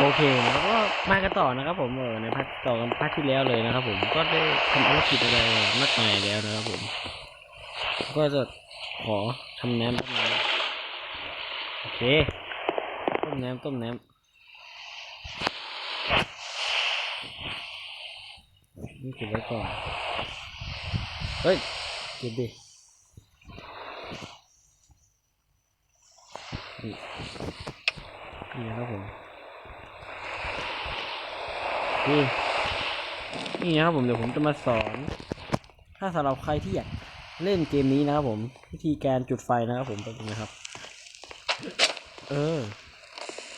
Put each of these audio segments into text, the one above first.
โอเคแล้วก็มากันต่อนะครับ ผมเออในพาร์ทต่อกันพาร์ทที่แล้วเลยนะครับ ผมก็ได้ทำภารกิจอะไรมากมายแล้วนะครับ ผม ก็จะขอทำน้ำแป๊บนึงโอเคต้มน้ำต้มน้ำนี่เก็บไว้ก่อนเฮ้ยเก็บดินี่นี่นะครับผม นี่นี่นะครับผมเดี๋ยวผมจะมาสอน ถ้าสำหรับใครที่อยากเล่นเกมนี้นะครับผมวิธีการจุดไฟนะครับผมเป็นนะครับ เออ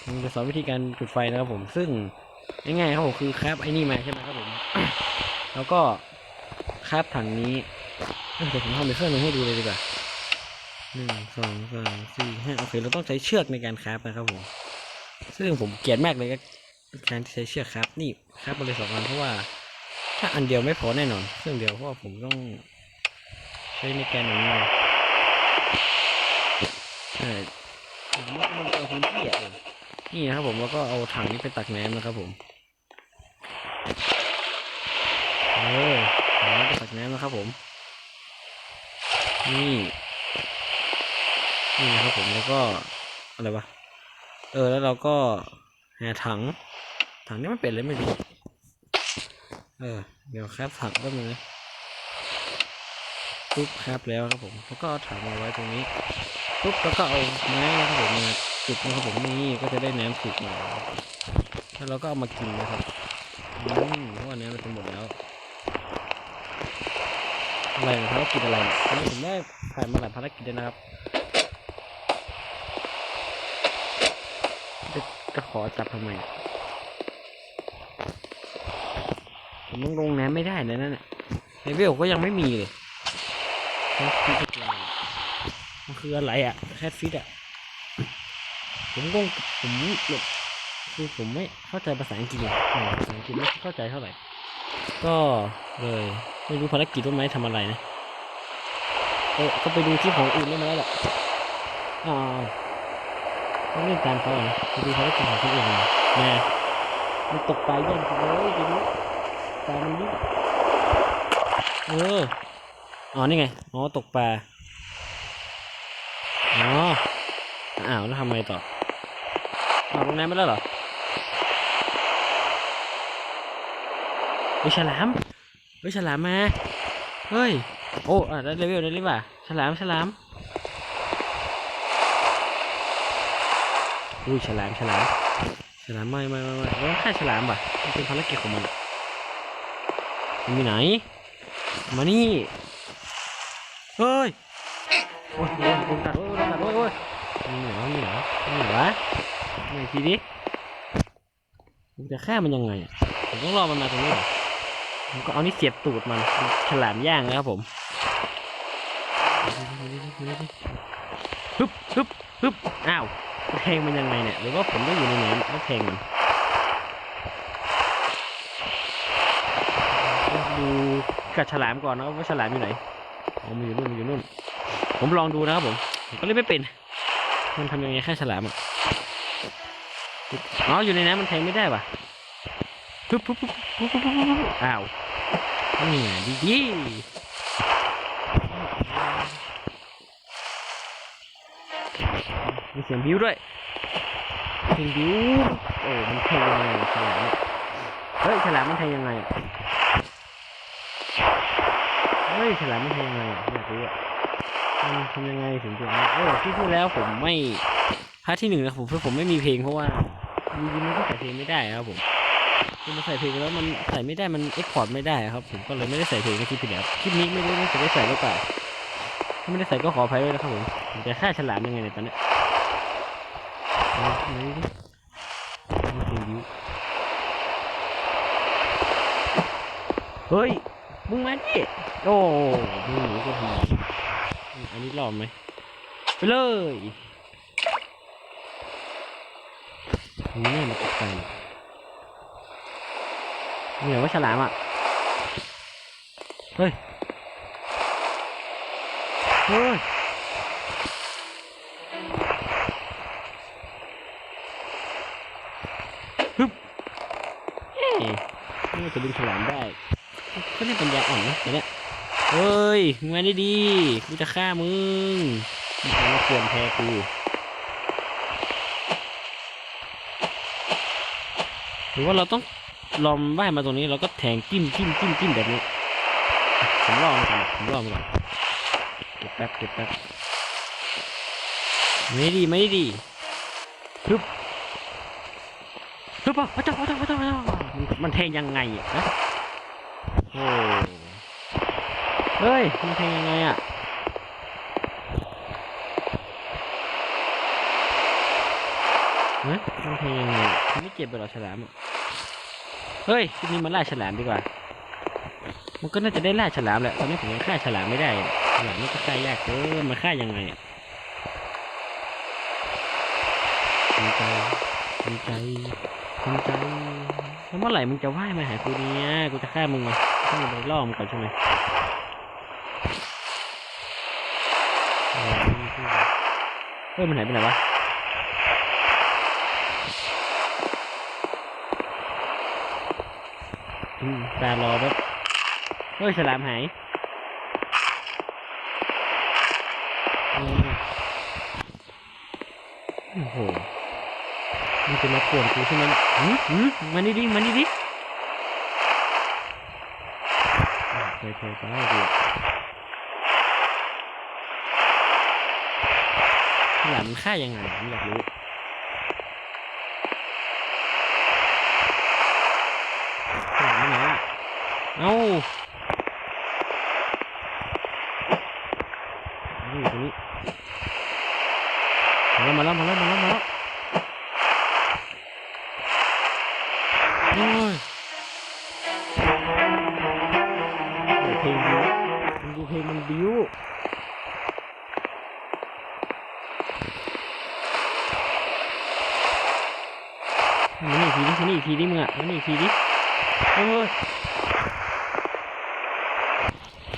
ผมจะสอนวิธีการจุดไฟนะครับผม ซึ่งง่ายๆครับผมคือครับไอ้นี่มาใช่ไหมครับผม แล้วก็คาบถังนี้เดี๋ยวผมทำเป็นเครื่องหนึงให้ดูเลยดีกว่าหนึ่งสองสามสี่ห้าโอเค เราต้องใช้เชือกในการคาบนะครับผม ซึ่งผมเกลียดมากเลย ก็การที่ใช้เชือกครับ นี่ครับมาเลยสองอันเพราะว่า ถ้าอันเดียวไม่พอแน่นอนเครื่องเดียวเพราะว่าผมต้องใช้ในการอย่างนี้เลยใช่ผมว่ามันเป็นพื้นที่อะเออนี่นะครับผมแล้วก็เอาถังนี้ไปตักน้ำนะครับผมเออถังนี้ไปตักน้ำนะครับผม นี่นี่นะครับผมแล้วก็อะไรวะเออแล้วเราก็หาถัง ถังนี้มันเป็นเลยไม่รู้เออ เดี๋ยวแคปถังแป๊บนึงนะปุ๊บแคปแล้วครับผมแล้วก็เอาถังมาไว้ตรงนี้ปุ๊บแล้วก็เอาไม้นะครับผมมาจุดนะครับผมนี่ก็จะได้น้ำสุกมาแล้วเราก็เอามากินนะครับอืมเพราะว่าน้ำมันจะหมดแล้วอะไรนะภารกิจอะไรเนี่ผมได้ผ่านมาหลายภารกิจแล้วนะครับจะขอจับทำไม ผมยังลงน้ำไม่ได้เลยนั่นแหละเลเวลก็ยังไม่มีเลยแคทฟิตมันคืออะไรอะแคทฟิตอะผมก็ผมแบบคือผมไม่เข้าใจภาษาอังกฤษเลยอ่าภาษาอังกฤษไม่เข้าใจเท่าไหร่ ก็เลยไม่รู้ภารกิจว่าไม้ทำอะไรนะเออก็ไปดูที่ของอื่นได้มาแล้หละอ่าต้องเล่นตามเขาอะไปดูภารกิจของคนอื่นนะมันตกปลาย่างกันเลยไปดู ปลามันเอะเออ อ๋อ นี่ไง อ๋อ ตกปลา อ๋อ อ้าว แล้วทำไงต่ออ้าวลงน้ำไปแล้วเหรอเฮ้ยฉลาม เฮ้ยฉลามมา เฮ้ย โอ้อะได้เลเวลได้หรือเปล่าฉลาม ฉลามอุ้ยฉลาม ฉลาม ฉลามไม่ไม่ไม่ไม่เราฆ่าฉลามป่ะมันเป็นภารกิจของมันอะ มันอยู่ไหน มานี่ เฮ้ย โอ้ยโดนโดนกัดโอ้ยโดนกัดโอ้ยโอ้ยมีเหรอมีเหรอมีเหรอวะมาอีทีดิผมจะฆ่ามันยังไงผมต้องรอมันมาตรงนี้เหรอผมก็เอานี่เสียบตูดมัน ฉลามย่างนะครับผมฮึบฮึบฮึบอ้าวแทงมันยังไงเนี่ย หรือว่าผมต้องอยู่ในน้ำแล้วแทงมัน ดูกัดฉลามก่อนนะครับว่าฉลามอยู่ไหนอ๋อมันอยู่นู่นมันอยู่นู่น ผมลองดูนะครับผมผมก็เลยไม่เป็น มันทำยังไงแค่ฉลามอะอ๋ออยู่ในน้ำมันแทงไม่ได้ว่ะปุ๊บปุ๊บปุ๊บปุ๊บปุ๊บปุ๊บปุ๊บอ้าวนี่ดีดีมีเสียงบิ้วด้วยเสียงบิ้วโอ้มันแทงยังไงฉลามเฮ้ยฉลามมันแทงยังไง อ้ยฉลามมันทำยังไงอะอยากรู้อะมันทำยังไงถึงจะเออที่ที่แล้วผมไม่พาร์ทที่หนึ่งนะผมเพื่อผมไม่มีเพลงเพราะว่าจริงๆมันก็ใส่เพลงไม่ได้ครับผมคือมันใส่เพลงแล้วมันใส่ไม่ได้มันเอ็กพอร์ตไม่ได้ครับผมก็เลยไม่ได้ใส่เพลงในคลิปที่แล้วคลิปนี้ไม่รู้ว่าจะได้ใส่หรือเปล่าถ้าไม่ได้ใส่ก็ขออภัยด้วยนะครับผมผมจะฆ่าฉลามยังไงในตอนนี้ไหนดิเฮ้ย มึงมาดิโอ้มึงหนูก็ทีอันนี้รอบไหมไปเลยมึงแน่มาตกใจเหนียวว่าฉลามอะ เฮ้ย เฮ้ยฮึบเฮ้ยนี่จะดึงฉลามได้ ก็นี่ปัญญาอ่อนนะเดี๋ยวนี้ยเฮ้ยมึงมาได้ดีกูจะฆ่ามึงมึงมาควรแพ้กูหรือว่าเราต้องลอมว่ายมาตรงนี้เราก็แทงจิ้มจิ้มจิ้มจิ้มแบบนี้ผมลองก่อนผมลองก่อนเก็บแป๊บเก็บแป๊บไม่ดีไม่ดีฮึบฮึบอะพระเจ้าพระเจ้าพระเจ้าพระเจ้ามันมันแทงยังไงอะ โอ้เฮ้ยมันแทงยังไงอะเฮ้ยมันแทงยังไงมันไม่เจ็บไปหรอฉลามอะเฮ้ยทีนี้มันล่าฉลามดีกว่า มันก็น่าจะได้ล่าฉลามแหละตอนนี้ผมยังฆ่าฉลามไม่ได้ฉลามนี่ก็ฆ่ายากเกินมันฆ่ายังไงอะทำใจทำใจทำใจแล้วเมื่อไหร่มึงจะว่ายมาหากูเนี่ยกูจะฆ่ามึงไง ต้องไปล่อมึงก่อนใช่ไหมเฮ้ยมันหายไปไหนวะอืมตารอแบบเฮ้ยฉลามหายอืมโอ้โหมันจะมาปวนกูใช่ไหมหืมหืมมานี่ดิมานี่ดิ อะเคยเคยไปดิฉลามมันฆ่ายังไงผมอยากรู้ฉลามมันไหนอะเอ้าอยู่ตรงนี้มาแล้วมาแล้วมาแล้วมาแล้วมาแล้วโอ้ย เพลงมันบิ้วมันี่อีกทีดิมันี่อีกทีดิมึงอะมันี่อีกทีดิโอ้ย